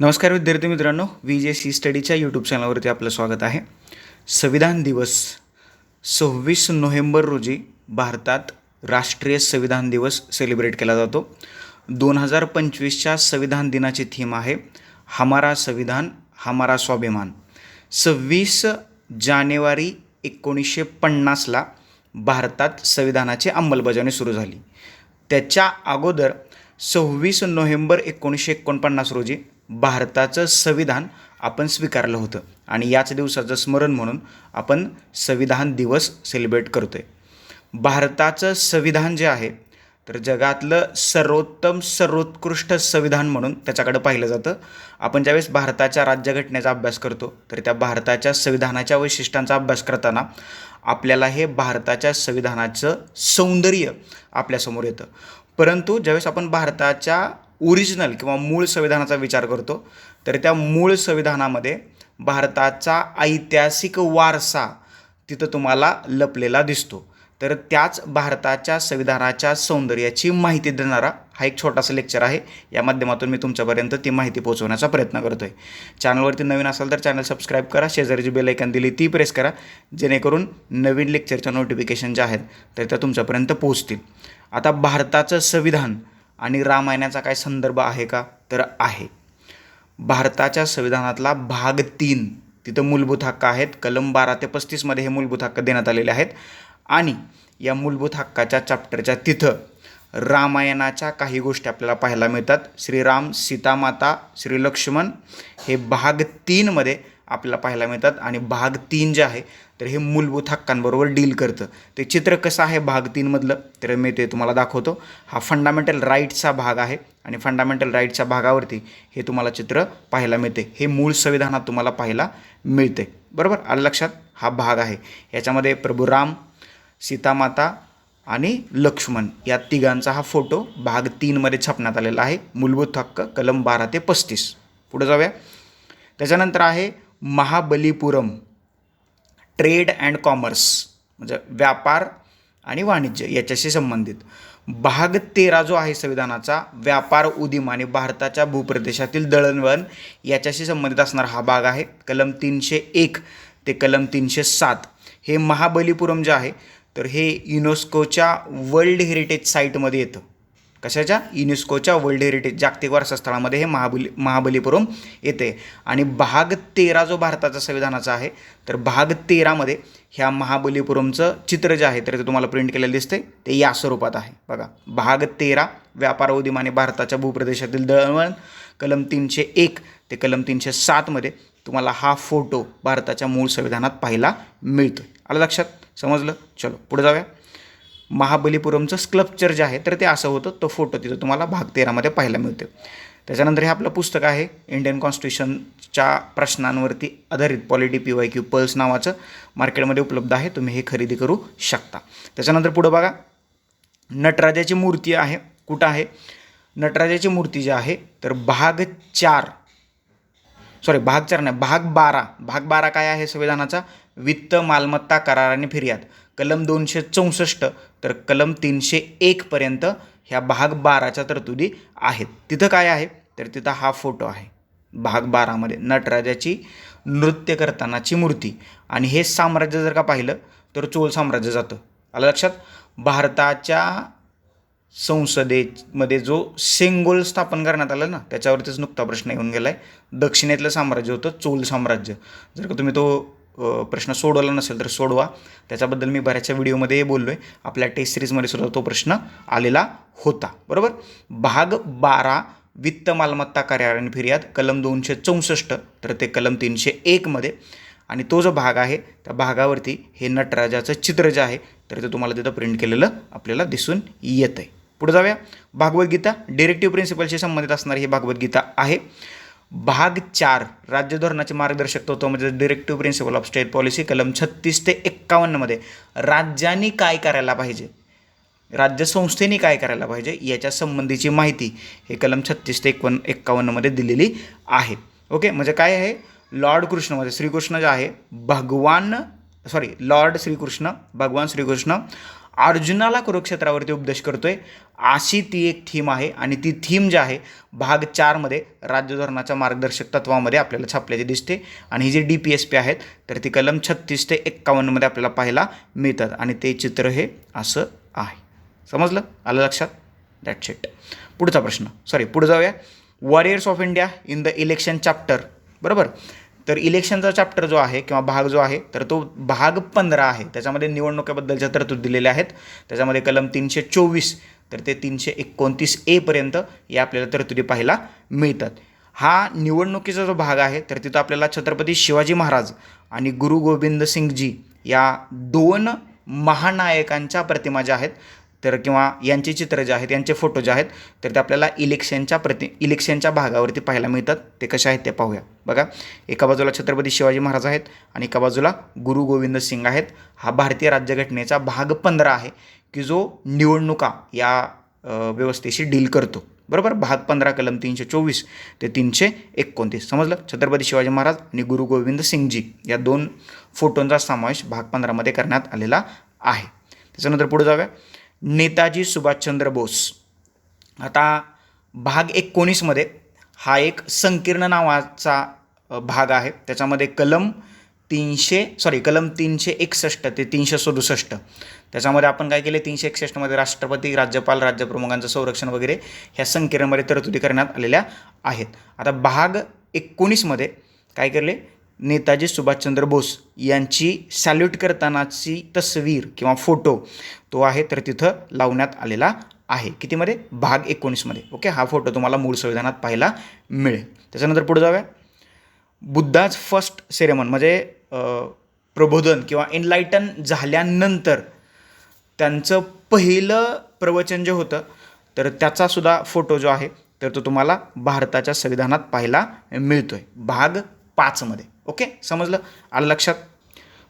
नमस्कार विद्यार्थी मित्रांनो व्ही जे सी स्टडीच्या यूट्यूब चॅनलवरती आपलं स्वागत आहे. संविधान दिवस सव्वीस नोव्हेंबर रोजी भारतात राष्ट्रीय संविधान दिवस सेलिब्रेट केला जातो. दोन हजार पंचवीसच्या संविधान दिनाची थीम आहे हमारा संविधान हमारा स्वाभिमान. सव्वीस जानेवारी एकोणीसशे पन्नासला भारतात संविधानाची अंमलबजावणी सुरू झाली. त्याच्या अगोदर सव्वीस नोव्हेंबर एकोणीसशे एकोणपन्नास रोजी भारताचं संविधान आपण स्वीकारलं होतं. आणि याच दिवसाचं स्मरण म्हणून आपण संविधान दिवस सेलिब्रेट करतो आहे भारताचं संविधान जे आहे तर जगातलं सर्वोत्तम सर्वोत्कृष्ट संविधान म्हणून त्याच्याकडे पाहिलं जातं. आपण ज्यावेळेस भारताच्या राज्यघटनेचा अभ्यास करतो तर त्या भारताच्या संविधानाच्या वैशिष्ट्यांचा अभ्यास करताना आपल्याला हे भारताच्या संविधानाचं सौंदर्य आपल्यासमोर येतं. परंतु ज्यावेळेस आपण भारताच्या ओरिजिनल किंवा मूळ संविधानाचा विचार करतो तर त्या मूळ संविधानामध्ये भारताचा ऐतिहासिक वारसा तिथं तुम्हाला लपलेला दिसतो. तर त्याच भारताच्या संविधानाच्या सौंदर्याची माहिती देणारा हा एक छोटासा लेक्चर आहे. या माध्यमातून मी तुमच्यापर्यंत ती माहिती पोहोचवण्याचा प्रयत्न करतो आहे चॅनलवरती नवीन असाल तर चॅनल सबस्क्राईब करा शेजारी जी दिली ती प्रेस करा जेणेकरून नवीन लेक्चरच्या नोटिफिकेशन ज्या आहेत तर त्या तुमच्यापर्यंत पोहोचतील. आता भारताचं संविधान आणि रामायणाचा काय संदर्भ आहे का? तर आहे. भारताच्या संविधानातला भाग तीन तिथं मूलभूत हक्क आहेत. कलम बारा ते पस्तीसमध्ये हे मूलभूत हक्क देण्यात आलेले आहेत. आणि या मूलभूत हक्काच्या चॅप्टरच्या तिथं रामायणाच्या काही गोष्टी आपल्याला पाहायला मिळतात. श्रीराम सीतामाता श्री लक्ष्मण हे भाग तीनमध्ये आपल्याला पाहायला मिळतात. आणि भाग तीन जे आहे तर हे मूलभूत हक्कांबरोबर डील करतं. ते चित्र कसं आहे भाग तीनमधलं तर मी ते तुम्हाला दाखवतो. हा फंडामेंटल राईट्सचा भाग आहे. आणि फंडामेंटल राईट्सच्या भागावरती हे तुम्हाला चित्र पाहायला मिळते. हे मूळ संविधानात तुम्हाला पाहायला मिळते. बरोबर? आलं लक्षात? हा भाग आहे. याच्यामध्ये प्रभू राम सीतामाता आणि लक्ष्मण या तिघांचा हा फोटो भाग तीनमध्ये छापण्यात आलेला आहे. मूलभूत हक्क कलम बारा ते पस्तीस. पुढे जाऊया. त्याच्यानंतर आहे महाबलीपुरम ट्रेड अँड कॉमर्स म्हणजे व्यापार आणि वाणिज्य याच्याशी संबंधित. भाग तेरा जो आहे संविधानाचा व्यापार उदिम आणि भारताच्या भूप्रदेशातील दळणवळण याच्याशी संबंधित असणारा हा भाग आहे. कलम तीनशे एक ते कलम तीनशे सात. हे महाबलीपुरम जे आहे तर हे युनेस्कोच्या वर्ल्ड हेरिटेज साईटमध्ये येतं. कशाच्या? युनेस्कोच्या वर्ल्ड हेरिटेज जागतिक वारसास्थळामध्ये हे महाबली महाबलीपुरम येते. आणि भाग तेरा जो भारताचा संविधानाचा आहे तर भाग तेरामध्ये ह्या महाबलीपुरमचं चित्र जे आहे तर ते तुम्हाला प्रिंट केलेलं दिसते ते या स्वरूपात आहे. बघा भाग तेरा व्यापार उद्यम भारताच्या भूप्रदेशातील दळणवळण. कलम तीनशे एक ते कलम तीनशे सातमध्ये तुम्हाला हा फोटो भारताच्या मूळ संविधानात पाहायला मिळतो आलं लक्षात? समजलं? चलो पुढे जाऊया. महाबलीपुरमचं स्क्लप्चर जे आहे तर ते असं होतं तो फोटो तिथं तुम्हाला भाग तेरामध्ये पाहायला मिळते त्याच्यानंतर हे आपलं पुस्तक आहे इंडियन कॉन्स्टिट्यूशनच्या प्रश्नांवरती आधारित polity P Y Q plus नावाचं मार्केटमध्ये उपलब्ध आहे तुम्ही हे खरेदी करू शकता. त्याच्यानंतर पुढं बघा नटराजाची मूर्ती आहे कुठं आहे? नटराजाची मूर्ती जी आहे तर भाग चार सॉरी भाग चार नाही भाग बारा भाग बारा काय आहे संविधानाचा? वित्त मालमत्ता करार आणि फिर्याद. कलम दोनशे चौसष्ट तर कलम तीनशे एकपर्यंत ह्या भाग बाराच्या तरतुदी आहेत. तिथं काय आहे? तर तिथं हा फोटो आहे. भाग बारामध्ये नटराजाची नृत्य करतानाची मूर्ती. आणि हे साम्राज्य जर का पाहिलं तर चोल साम्राज्य जातं. आलं लक्षात? भारताच्या संसदेमध्ये जो सेंगोल स्थापन करण्यात आलं ना त्याच्यावरतीच नुकता प्रश्न येऊन गेला आहे दक्षिणेतलं साम्राज्य होतं चोल साम्राज्य. जर का तुम्ही तो प्रश्न सोडवला नसेल तर सोडवा. त्याच्याबद्दल मी बऱ्याचशा व्हिडिओमध्ये बोललो आहे आपल्या टेस्ट सिरीजमध्ये सुद्धा तो प्रश्न आलेला होता. बरोबर? भाग बारा वित्त मालमत्ता कार्यालयीन फिर्याद कलम दोनशे चौसष्ट तर ते कलम तीनशे एकमध्ये आणि तो जो भाग आहे त्या भागावरती हे नटराजाचं चित्र जे आहे तर ते तुम्हाला तिथं प्रिंट केलेलं आपल्याला दिसून येतं आहे पुढे जाऊया. भागवद्गीता डिरेक्टिव्ह प्रिन्सिपलशी संबंधित असणारी ही भागवद्गीता आहे. भाग चार राज्य धोरणाचे मार्गदर्शक तत्व म्हणजे directive principle of state policy कलम छत्तीस ते एक्कावन्नमध्ये राज्यांनी काय करायला पाहिजे? राज्य संस्थेने काय करायला पाहिजे? याच्या संबंधीची माहिती हे कलम छत्तीस ते एकवन्न एक्कावन्नमध्ये दिलेली आहे. ओके म्हणजे काय आहे? लॉर्ड कृष्ण म्हणजे श्रीकृष्ण जे आहे भगवान सॉरी लॉर्ड श्रीकृष्ण भगवान श्रीकृष्ण अर्जुनाला कुरुक्षेत्रावरती उपदेश करतोय. अशी ती एक थीम आहे आणि ती थीम जी आहे भाग चारमध्ये राज्यधोरणाच्या मार्गदर्शक तत्वामध्ये आपल्याला छापल्याची दिसते. आणि ही जी डी पी एस पी आहेत तर ती कलम छत्तीस ते एक्कावन्नमध्ये आपल्याला पाहायला मिळतात. आणि ते चित्र हे असं आहे. समजलं? आलं लक्षात? दॅट्स इट पुढचा प्रश्न. सॉरी पुढे जाऊया. Warriors of India in the election chapter बरोबर? तर इलेक्शनचा चॅप्टर जो आहे किंवा भाग जो आहे तर तो भाग पंधरा आहे. त्याच्यामध्ये निवडणुकीबद्दलच्या तरतूद दिलेल्या आहेत. त्याच्यामध्ये कलम तीनशे चोवीस तर ते तीनशे एकोणतीस एपर्यंत या आपल्याला तरतुदी पाहायला मिळतात. हा निवडणुकीचा जो भाग आहे तर तिथं आपल्याला छत्रपती शिवाजी महाराज आणि गुरु गोविंद सिंगजी या दोन महानायकांच्या प्रतिमा ज्या आहेत तर किंवा यांचे चित्र जे आहेत यांचे फोटो जे आहेत तर ते आपल्याला इलेक्शनच्या प्रति इलेक्शनच्या भागावरती पाहायला मिळतात. ते कसे आहेत ते पाहूया. बघा एका बाजूला छत्रपती शिवाजी महाराज आहेत आणि एका बाजूला गुरु गोविंद सिंग आहेत. हा भारतीय राज्यघटनेचा भाग पंधरा आहे की जो निवडणुका या व्यवस्थेशी डील करतो. बरोबर? भाग पंधरा कलम तीनशे चोवीस ते तीनशे एकोणतीस. समजलं? छत्रपती शिवाजी महाराज आणि गुरु गोविंद सिंगजी या दोन फोटोंचा समावेश भाग पंधरामध्ये करण्यात आलेला आहे. त्याच्यानंतर पुढे जाऊया. नेताजी सुभाषचंद्र बोस. आता भाग एकोणीसमध्ये हा एक संकीर्ण नावाचा भाग आहे. त्याच्यामध्ये कलम तीनशे सॉरी कलम तीनशे एकसष्ट ते तीनशे सदुसष्ट. त्याच्यामध्ये आपण काय केले? तीनशे एकसष्टमध्ये राष्ट्रपती राज्यपाल राज्यप्रमुखांचं संरक्षण वगैरे ह्या संकीर्णमध्ये तरतुदी करण्यात आलेल्या आहेत. आता भाग एकोणीसमध्ये काय केले? नेताजी सुभाषचंद्र बोस यांची सॅल्यूट करतानाची तस्वीर किंवा फोटो तो आहे तर तिथं लावण्यात आलेला आहे. कितीमध्ये? भाग एकोणीसमध्ये. ओके हा फोटो तुम्हाला मूळ संविधानात पाहायला मिळेल. त्याच्यानंतर पुढे जाऊया. बुद्धाज फर्स्ट सेरेमन म्हणजे प्रबोधन किंवा एनलायटन झाल्यानंतर त्यांचं पहिलं प्रवचन जे होतं तर त्याचासुद्धा फोटो जो आहे तर तो तुम्हाला भारताच्या संविधानात पाहायला मिळतो आहे भाग पाचमध्ये. ओके? समजलं? आलं लक्षात?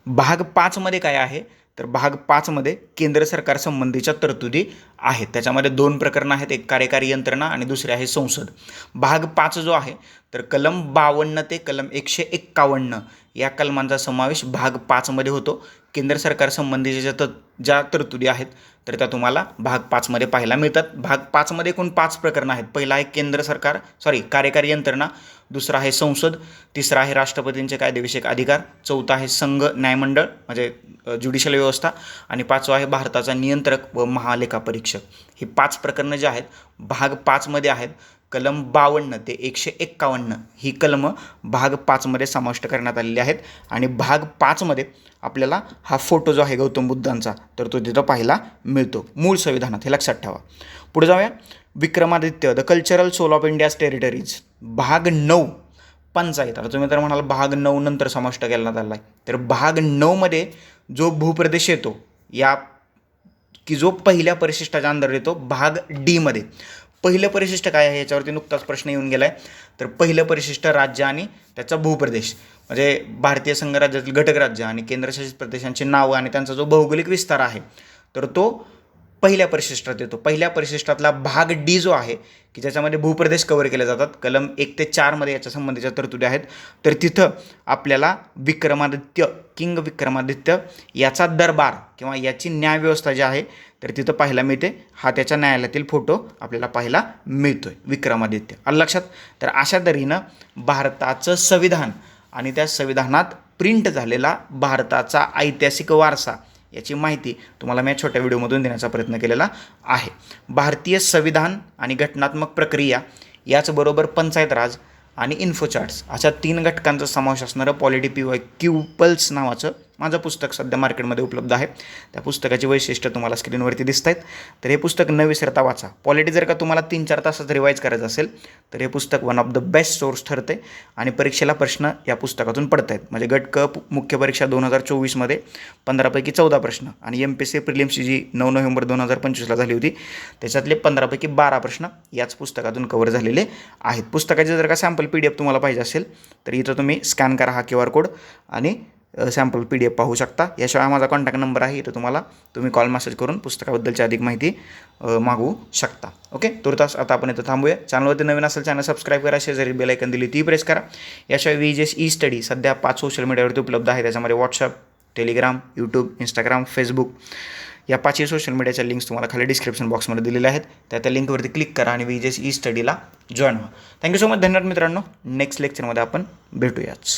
भाग पाचमध्ये काय आहे? तर भाग पाचमध्ये केंद्र सरकार संबंधीच्या तरतुदी आहेत. त्याच्यामध्ये दोन प्रकरणं आहेत. एक कार्यकारी यंत्रणा आणि दुसरे आहे संसद. भाग पाच जो आहे तर कलम बावन्न ते कलम एकशे एक्कावन्न या कलमांचा समावेश भाग पाचमध्ये होतो. केंद्र सरकार संबंधीच्या ज्या त ज्या तरतुदी आहेत तर त्या तुम्हाला भाग पाचमध्ये पाहायला मिळतात. भाग पाचमध्ये एकूण पाच प्रकरणं आहेत. पहिला आहे केंद्र सरकार सॉरी कार्यकारी यंत्रणा. दुसरा आहे संसद. तिसरा आहे राष्ट्रपतींचे कायदेविषयक अधिकार. चौथा आहे संघ न्यायमंडळ म्हणजे ज्युडिशियल व्यवस्था. आणि पाचवा आहे भारताचा नियंत्रक व महालेखा परीक्षक ही पाच प्रकरणं जी आहेत भाग पाचमध्ये आहेत. कलम बावन्न ते एकशे एक्कावन्न ही कलमं भाग पाचमध्ये समाविष्ट करण्यात आलेली आहेत. आणि भाग पाचमध्ये आपल्याला हा फोटो जो आहे गौतम बुद्धांचा तर तो तिथं पाहायला मिळतो. मूळ संविधानात हे लक्षात ठेवा. पुढे जाऊया. Vikramaditya the cultural soul of India's territories भाग नऊ पंचायत. आता तुम्ही तर म्हणाल भाग नऊ नंतर समाविष्ट करण्यात आला आहे तर भाग नऊमध्ये जो भूप्रदेश येतो या की जो पहिल्या परिशिष्टाच्या अंदर येतो भाग डीमध्ये पहिलं परिशिष्ट काय आहे याच्यावरती नुकताच प्रश्न येऊन गेला आहे तर पहिलं परिशिष्ट राज्य आणि त्याचा भूप्रदेश म्हणजे भारतीय संघराज्यातील घटक राज्य आणि केंद्रशासित प्रदेशांची नावं आणि त्यांचा जो भौगोलिक विस्तार आहे तर तो पहिल्या परिशिष्टात येतो. पहिल्या परिशिष्टातला भाग डी जो आहे की ज्याच्यामध्ये भूप्रदेश कवर केले जातात कलम एक ते चारमध्ये याच्या संबंधीच्या तरतुदी आहेत. तर तिथं आपल्याला विक्रमादित्य किंग विक्रमादित्य याचा दरबार किंवा याची न्यायव्यवस्था जी आहे तर तिथं पाहायला मिळते. हा त्याच्या न्यायालयातील फोटो आपल्याला पाहायला मिळतो आहे विक्रमादित्य. आलं लक्षात? तर अशा तऱ्हेनं भारताचं संविधान आणि त्या संविधानात प्रिंट झालेला भारताचा ऐतिहासिक वारसा याची माहिती तुम्हाला मी या छोट्या व्हिडिओमधून देण्याचा प्रयत्न केलेला आहे. भारतीय संविधान आणि घटनात्मक प्रक्रिया याचबरोबर पंचायत राज आणि इन्फोचार्ट्स अशा तीन घटकांचा समावेश असणारं पॉलिटी पी वाय क्यूपल्स नावाचं माझं पुस्तक सध्या मार्केटमध्ये उपलब्ध आहे. त्या पुस्तकाची वैशिष्ट्य तुम्हाला स्क्रीनवरती दिसत आहेत तर हे पुस्तक न विसरता वाचा. पॉलिटी जर का तुम्हाला तीन चार तासात रिवाईज करायचं असेल तर हे पुस्तक one of the best source ठरते आणि परीक्षेला प्रश्न या पुस्तकातून पडत आहेत म्हणजे गट क मुख्य परीक्षा दोन हजार चोवीसमध्ये पंधरापैकी चौदा प्रश्न आणि एम पी सी प्रिलिम्सची जी नऊ नोव्हेंबर दोन हजार पंचवीसला झाली होती त्याच्यातले पंधरापैकी बारा प्रश्न याच पुस्तकातून कव्हर झालेले आहेत. पुस्तकाचे जर का सॅम्पल पी डी एफ तुम्हाला पाहिजे असेल तर इथं तुम्ही स्कॅन करा हा क्यू आर कोड आणि सॅम्पल पी डी एफ पाहू शकता. याशिवाय माझा कॉन्टॅक्ट नंबर आहे इथं तुम्हाला तुम्ही कॉल मेसेज करून पुस्तकाबद्दलची अधिक माहिती मागवू शकता. ओके तुर्तास आता आपण इथं थांबूया. चॅनलवरती नवीन असेल चॅनल सबस्क्राईब करा. शेजारी बेलायकन दिली ती प्रेस करा. याशिवाय वी जेस ई स्टडी सध्या पाच सोशल मीडियावरती उपलब्ध आहे. त्याच्यामध्ये WhatsApp Telegram YouTube Instagram Facebook या पाचही सोशल मीडियाच्या लिंक्स तुम्हाला खाली डिस्क्रिप्शन बॉक्समध्ये दिलेल्या आहेत. त्या त्या लिंकवरती क्लिक करा आणि विजेस ई स्टडीला जॉईन व्हा. थँक्यू सो मच धन्यवाद मित्रांनो. नेक्स्ट लेक्चरमध्ये आपण भेटूयाच.